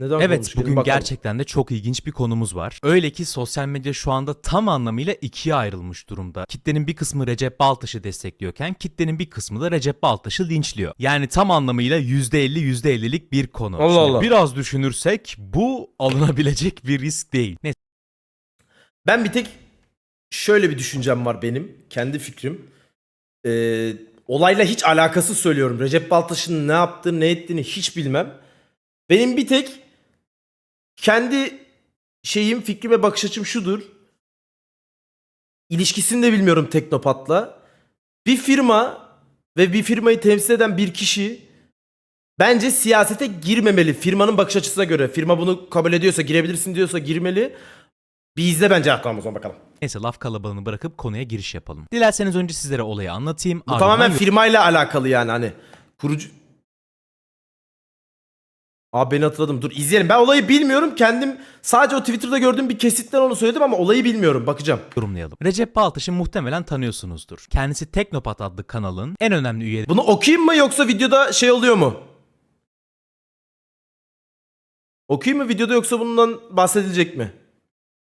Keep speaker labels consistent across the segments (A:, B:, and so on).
A: Neden
B: Evet bugün
A: Bakalım.
B: gerçekten de çok ilginç bir konumuz var. Öyle ki sosyal medya şu anda tam anlamıyla ikiye ayrılmış durumda. Kitlenin bir kısmı Recep Baltaş'ı destekliyorken kitlenin bir kısmı da Recep Baltaş'ı linçliyor. Yani tam anlamıyla %50 %50'lik bir konu.
A: Allah
B: Şimdi
A: Allah.
B: Biraz düşünürsek bu alınabilecek bir risk değil. Neyse
A: Ben bir tek şöyle bir düşüncem var benim. Kendi fikrim. Ee, olayla hiç alakası söylüyorum. Recep Baltaş'ın ne yaptığını ne ettiğini hiç bilmem. Benim bir tek kendi şeyim, fikrim ve bakış açım şudur. İlişkisini de bilmiyorum Teknopat'la. Bir firma ve bir firmayı temsil eden bir kişi bence siyasete girmemeli. Firmanın bakış açısına göre. Firma bunu kabul ediyorsa, girebilirsin diyorsa girmeli. Bir izle bence aklımız zaman bakalım.
B: Neyse laf kalabalığını bırakıp konuya giriş yapalım. Dilerseniz önce sizlere olayı anlatayım.
A: Bu
B: ardından
A: tamamen firmayla alakalı yani hani. Kurucu... Abi beni hatırladım. Dur izleyelim. Ben olayı bilmiyorum. Kendim sadece o Twitter'da gördüğüm bir kesitten onu söyledim ama olayı bilmiyorum. Bakacağım.
B: yorumlayalım. Recep Baltaş'ı muhtemelen tanıyorsunuzdur. Kendisi Teknopat adlı kanalın en önemli üyeleri
A: Bunu okuyayım mı yoksa videoda şey oluyor mu? Okuyayım mı videoda yoksa bundan bahsedilecek mi?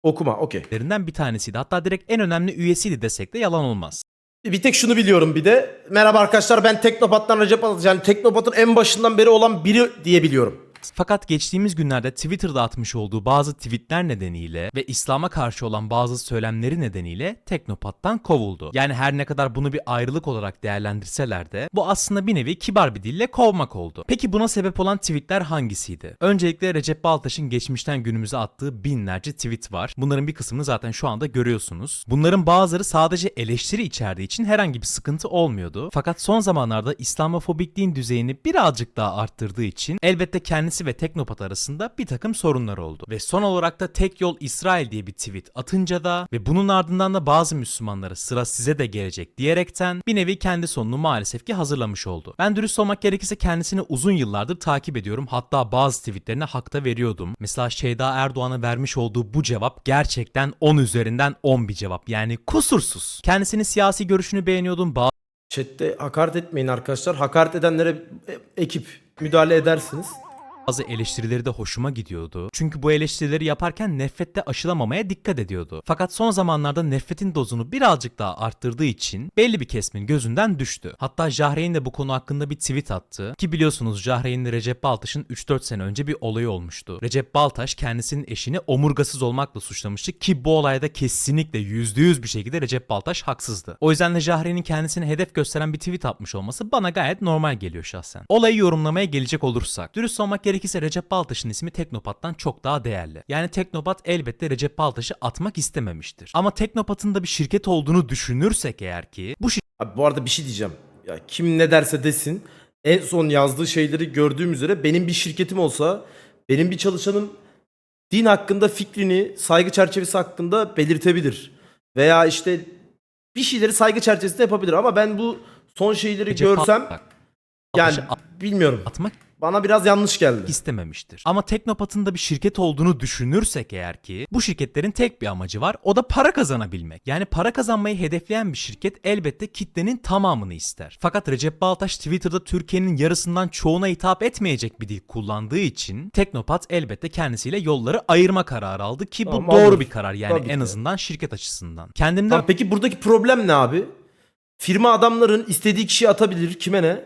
A: Okuma. Okey.
B: bir tanesiydi. Hatta direkt en önemli üyesiydi desek de yalan olmaz.
A: Bir tek şunu biliyorum bir de. Merhaba arkadaşlar ben Teknopat'tan Recep Atatürk. Yani Teknopat'ın en başından beri olan biri diye biliyorum.
B: Fakat geçtiğimiz günlerde Twitter'da atmış olduğu bazı tweetler nedeniyle ve İslam'a karşı olan bazı söylemleri nedeniyle Teknopat'tan kovuldu. Yani her ne kadar bunu bir ayrılık olarak değerlendirseler de bu aslında bir nevi kibar bir dille kovmak oldu. Peki buna sebep olan tweetler hangisiydi? Öncelikle Recep Baltaş'ın geçmişten günümüze attığı binlerce tweet var. Bunların bir kısmını zaten şu anda görüyorsunuz. Bunların bazıları sadece eleştiri içerdiği için herhangi bir sıkıntı olmuyordu. Fakat son zamanlarda İslamofobikliğin düzeyini birazcık daha arttırdığı için elbette kendisi ve Teknopat arasında bir takım sorunlar oldu. Ve son olarak da tek yol İsrail diye bir tweet atınca da ve bunun ardından da bazı Müslümanlara sıra size de gelecek diyerekten bir nevi kendi sonunu maalesef ki hazırlamış oldu. Ben dürüst olmak gerekirse kendisini uzun yıllardır takip ediyorum. Hatta bazı tweetlerine hakta veriyordum. Mesela Şeyda Erdoğan'a vermiş olduğu bu cevap gerçekten 10 üzerinden 10 bir cevap. Yani kusursuz. Kendisinin siyasi görüşünü beğeniyordum. Bazı
A: Chat'te hakaret etmeyin arkadaşlar. Hakaret edenlere e- ekip müdahale edersiniz.
B: Bazı eleştirileri de hoşuma gidiyordu. Çünkü bu eleştirileri yaparken nefrette aşılamamaya dikkat ediyordu. Fakat son zamanlarda nefretin dozunu birazcık daha arttırdığı için belli bir kesimin gözünden düştü. Hatta Jahreyn de bu konu hakkında bir tweet attı. Ki biliyorsunuz Jahreyn'le Recep Baltaş'ın 3-4 sene önce bir olayı olmuştu. Recep Baltaş kendisinin eşini omurgasız olmakla suçlamıştı ki bu olayda kesinlikle %100 bir şekilde Recep Baltaş haksızdı. O yüzden de Jahreyn'in kendisini hedef gösteren bir tweet atmış olması bana gayet normal geliyor şahsen. Olayı yorumlamaya gelecek olursak. Dürüst olmak gerekirse Recep Baltaş'ın ismi Teknopat'tan çok daha değerli. Yani Teknopat elbette Recep Baltaş'ı atmak istememiştir. Ama Teknopat'ın da bir şirket olduğunu düşünürsek eğer ki bu
A: Abi bu arada bir şey diyeceğim. Ya kim ne derse desin. En son yazdığı şeyleri gördüğüm üzere benim bir şirketim olsa benim bir çalışanım din hakkında fikrini saygı çerçevesi hakkında belirtebilir. Veya işte bir şeyleri saygı çerçevesinde yapabilir ama ben bu son şeyleri
B: Recep
A: görsem
B: Baltaş
A: yani
B: at-
A: bilmiyorum.
B: atmak
A: Bana biraz yanlış geldi.
B: istememiştir. Ama Teknopat'ın da bir şirket olduğunu düşünürsek eğer ki bu şirketlerin tek bir amacı var o da para kazanabilmek. Yani para kazanmayı hedefleyen bir şirket elbette kitlenin tamamını ister. Fakat Recep Baltaş Twitter'da Türkiye'nin yarısından çoğuna hitap etmeyecek bir dil kullandığı için Teknopat elbette kendisiyle yolları ayırma kararı aldı ki bu
A: Tamam,
B: doğru
A: alır.
B: bir karar yani
A: Tabii
B: en
A: ki.
B: azından şirket açısından. Kendimden
A: Tamam, peki buradaki problem ne abi? Firma adamların istediği kişiyi atabilir. Kime ne?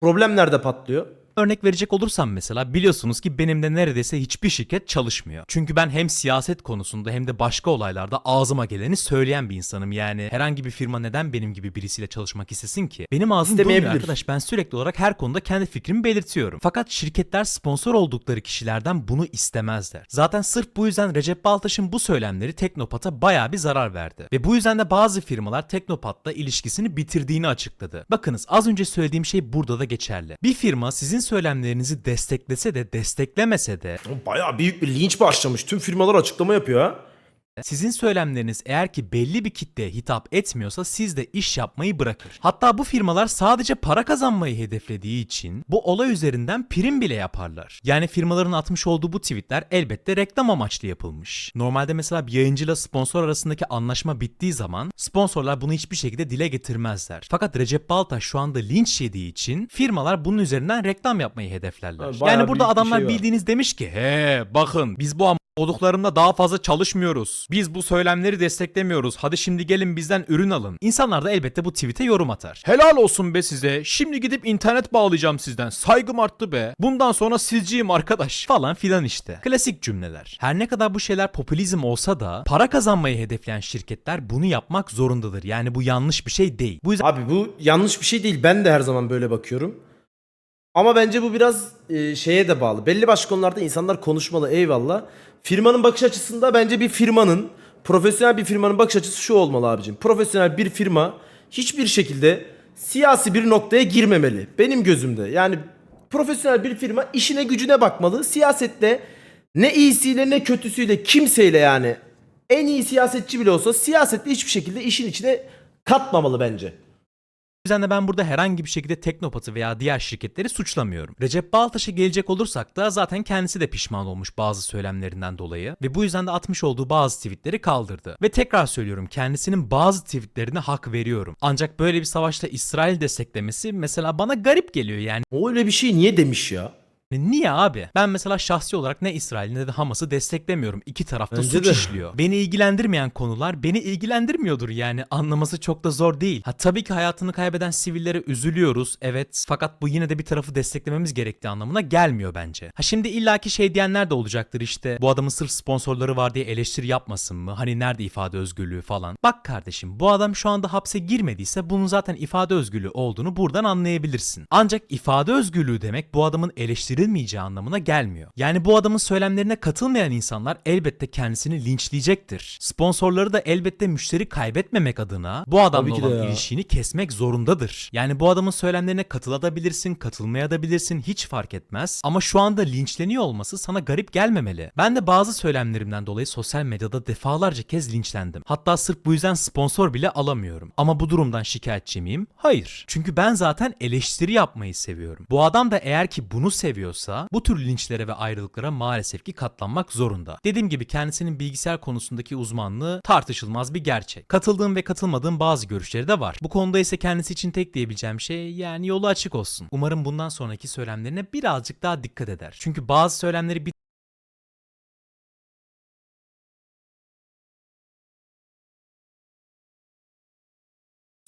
A: Problem nerede patlıyor?
B: Örnek verecek olursam mesela biliyorsunuz ki benim de neredeyse hiçbir şirket çalışmıyor. Çünkü ben hem siyaset konusunda hem de başka olaylarda ağzıma geleni söyleyen bir insanım. Yani herhangi bir firma neden benim gibi birisiyle çalışmak istesin ki? Benim ağzım durmuyor arkadaş. Ben sürekli olarak her konuda kendi fikrimi belirtiyorum. Fakat şirketler sponsor oldukları kişilerden bunu istemezler. Zaten sırf bu yüzden Recep Baltaş'ın bu söylemleri Teknopat'a bayağı bir zarar verdi. Ve bu yüzden de bazı firmalar Teknopat'la ilişkisini bitirdiğini açıkladı. Bakınız az önce söylediğim şey burada da geçerli. Bir firma sizin söylemlerinizi desteklese de desteklemese de
A: Bayağı büyük bir linç başlamış. Tüm firmalar açıklama yapıyor ha.
B: Sizin söylemleriniz eğer ki belli bir kitleye hitap etmiyorsa siz de iş yapmayı bırakır. Hatta bu firmalar sadece para kazanmayı hedeflediği için bu olay üzerinden prim bile yaparlar. Yani firmaların atmış olduğu bu tweetler elbette reklam amaçlı yapılmış. Normalde mesela bir yayıncıyla sponsor arasındaki anlaşma bittiği zaman sponsorlar bunu hiçbir şekilde dile getirmezler. Fakat Recep Baltaş şu anda linç yediği için firmalar bunun üzerinden reklam yapmayı hedeflerler.
A: Bayağı
B: yani burada adamlar
A: şey var.
B: bildiğiniz demiş ki he bakın biz bu Olduklarında daha fazla çalışmıyoruz. Biz bu söylemleri desteklemiyoruz. Hadi şimdi gelin bizden ürün alın. İnsanlar da elbette bu tweet'e yorum atar. Helal olsun be size. Şimdi gidip internet bağlayacağım sizden. Saygım arttı be. Bundan sonra sizciyim arkadaş. Falan filan işte. Klasik cümleler. Her ne kadar bu şeyler popülizm olsa da para kazanmayı hedefleyen şirketler bunu yapmak zorundadır. Yani bu yanlış bir şey değil. Bu yüzden
A: Abi bu yanlış bir şey değil. Ben de her zaman böyle bakıyorum. Ama bence bu biraz e, şeye de bağlı. Belli başlı konularda insanlar konuşmalı eyvallah. Firmanın bakış açısında bence bir firmanın, profesyonel bir firmanın bakış açısı şu olmalı abicim. Profesyonel bir firma hiçbir şekilde siyasi bir noktaya girmemeli. Benim gözümde. Yani profesyonel bir firma işine gücüne bakmalı. Siyasetle ne iyisiyle ne kötüsüyle kimseyle yani en iyi siyasetçi bile olsa siyasetle hiçbir şekilde işin içine katmamalı bence.
B: Yüzden de ben burada herhangi bir şekilde Teknopat'ı veya diğer şirketleri suçlamıyorum. Recep Baltaş'a gelecek olursak da zaten kendisi de pişman olmuş bazı söylemlerinden dolayı ve bu yüzden de atmış olduğu bazı tweetleri kaldırdı. Ve tekrar söylüyorum kendisinin bazı tweetlerine hak veriyorum. Ancak böyle bir savaşta İsrail desteklemesi mesela bana garip geliyor yani.
A: O öyle bir şey niye demiş ya?
B: Niye abi? Ben mesela şahsi olarak ne İsrail ne de Hamas'ı desteklemiyorum. İki tarafta
A: Bence
B: suç
A: de.
B: işliyor. Beni ilgilendirmeyen konular beni ilgilendirmiyordur yani. Anlaması çok da zor değil. Ha tabii ki hayatını kaybeden sivillere üzülüyoruz. Evet. Fakat bu yine de bir tarafı desteklememiz gerektiği anlamına gelmiyor bence. Ha şimdi illaki şey diyenler de olacaktır işte. Bu adamın sırf sponsorları var diye eleştiri yapmasın mı? Hani nerede ifade özgürlüğü falan. Bak kardeşim bu adam şu anda hapse girmediyse bunun zaten ifade özgürlüğü olduğunu buradan anlayabilirsin. Ancak ifade özgürlüğü demek bu adamın eleştirilmeyeceği anlamına gelmiyor. Yani bu adamın söylemlerine katılmayan insanlar elbette kendisini linçleyecektir. Sponsorları da elbette müşteri kaybetmemek adına bu adamla olan ilişkini kesmek zorundadır. Yani bu adamın söylemlerine katılabilirsin, katılmayabilirsin hiç fark etmez. Ama şu anda linçleniyor olması sana garip gelmemeli. Ben de bazı söylemlerimden dolayı sosyal medyada defalarca kez linçlendim. Hatta sırf bu yüzden sponsor bile alamıyorum. Ama bu durumdan şikayetçi miyim? Hayır. Çünkü ben zaten eleştiri yapmayı seviyorum. Bu adam da eğer ki bunu seviyorsa bu tür linçlere ve ayrılıklara maalesef ki katlanmak zorunda. Dediğim gibi kendisinin bilgisayar konusundaki uzmanlığı tartışılmaz bir gerçek. Katıldığım ve katılmadığım bazı görüşleri de var. Bu konuda ise kendisi için tek diyebileceğim şey yani yolu açık olsun. Umarım bundan sonraki söylemlerine birazcık daha dikkat eder. Çünkü bazı söylemleri bir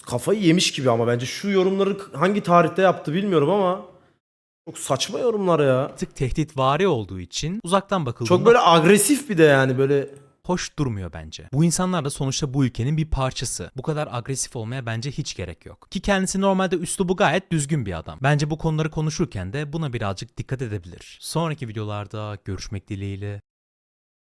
A: Kafayı yemiş gibi ama bence şu yorumları hangi tarihte yaptı bilmiyorum ama çok saçma yorumlar ya.
B: tık tehditvari olduğu için uzaktan bakıldığında
A: Çok böyle agresif bir de yani böyle
B: hoş durmuyor bence. Bu insanlar da sonuçta bu ülkenin bir parçası. Bu kadar agresif olmaya bence hiç gerek yok. Ki kendisi normalde üslubu gayet düzgün bir adam. Bence bu konuları konuşurken de buna birazcık dikkat edebilir. Sonraki videolarda görüşmek dileğiyle.